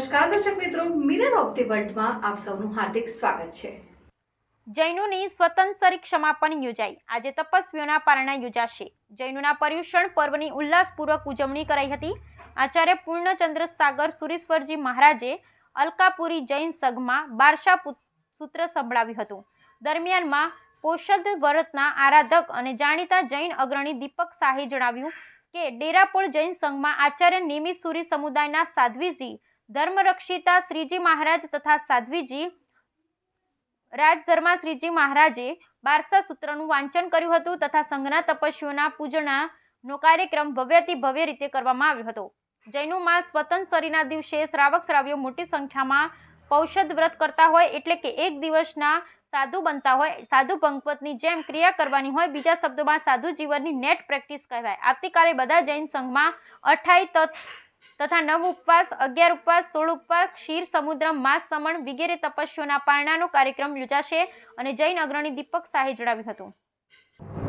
નમસ્કાર, દર્શક મિત્રો. મિરર ઓફ ધી વર્લ્ડમાં આપ સૌનું હાર્દિક સ્વાગત છે. જૈનોની સ્વતંત્ર સમાપન યોજાઈ. આજે તપસ્વીઓના પારણા યોજાશે. જૈનોના પર્યુષણ પર્વની ઉલ્લાસપૂર્વક ઉજવણી કરાઈ હતી. આચાર્ય પૂર્ણચંદ્ર સાગર સુરેશ્વરજી મહારાજે અલકાપુરી જૈન સંઘમાં બારશા સૂત્ર સંભળાવ્યું હતું. દરમિયાનમાં પોષદ વ્રતના આરાધક અને જાણીતા જૈન અગ્રણી દીપક શાહે જણાવ્યું કે ડેરાપોળ જૈન સંઘમાં આચાર્ય નિમિત સુરી સમુદાયના સાધ્વીજી ધર્મરક્ષિતા શ્રીજી મહારાજ તથા સાધ્વીજી રાજધર્મા શ્રીજી મહારાજે બારસા સૂત્રનું વાંચન કર્યું હતું તથા સંઘના તપસ્વીઓના પૂજનાનો કાર્યક્રમ ભવ્યથી ભવ્ય રીતે કરવામાં આવ્યો હતો. જૈનોમાં સ્વતંત્સરીના દિવસે શ્રાવક શ્રાવ્યો મોટી સંખ્યામાં પૌષધ વ્રત કરતા હોય એટલે કે એક દિવસના સાધુ બનતા હોય, સાધુ ભંગપતની જેમ ક્રિયા કરવાની હોય બીજા શબ્દોમાં સાધુ જીવનની નેટ પ્રેક્ટિસ કહેવાય. આવતીકાલે બધા જૈન સંઘમાં અઠાઈ તત્વ તથા નવ ઉપવાસ, અગિયાર ઉપવાસ, સોળ ઉપવાસ, ક્ષીર, સમુદ્ર, માસ, સમણ વગેરે તપસ્વીઓના પારણાનો કાર્યક્રમ યોજાશે અને જૈન અગ્રણી દીપક શાહે જણાવ્યું હતું.